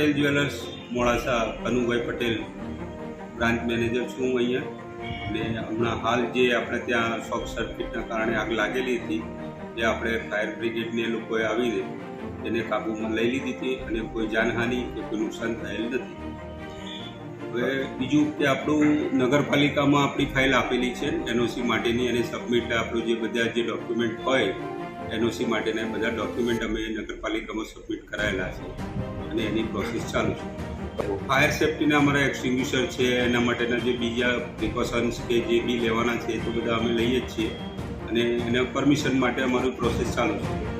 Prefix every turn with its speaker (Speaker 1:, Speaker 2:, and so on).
Speaker 1: Patel jewellers Modasa Kanubhai Patel branch manager છું અહીંયા. અને હમણાં હાલ જે આપણે ત્યાં શોર્ટ સર્કિટના કારણે આગ લાગેલી હતી જે આપણે ફાયર બ્રિગેડને લોકોએ આવીને એને કાબૂમાં લઈ લીધી હતી અને કોઈ જાનહાનિ કે કોઈ નુકસાન થયેલ નથી. હવે બીજું કે આપણું નગરપાલિકામાં આપણી ફાઇલ આપેલી છે, એનઓસી માટેની, અને સબમિટ આપણું જે બધા જે ડોક્યુમેન્ટ હોય એનઓસી માટેના બધા ડોક્યુમેન્ટ અમે નગરપાલિકામાં સબમિટ કરાયેલા છે અને એની પ્રોસેસ ચાલુ છે. ફાયર સેફટીના અમારા એક્સટિંગ્યુશર છે, એના માટેના જે બીજા પ્રિકોશન્સ કે જે બી લેવાના છે એ તો બધા અમે લઈએ જ છીએ અને એના પરમિશન માટે અમારું પ્રોસેસ ચાલુ છે.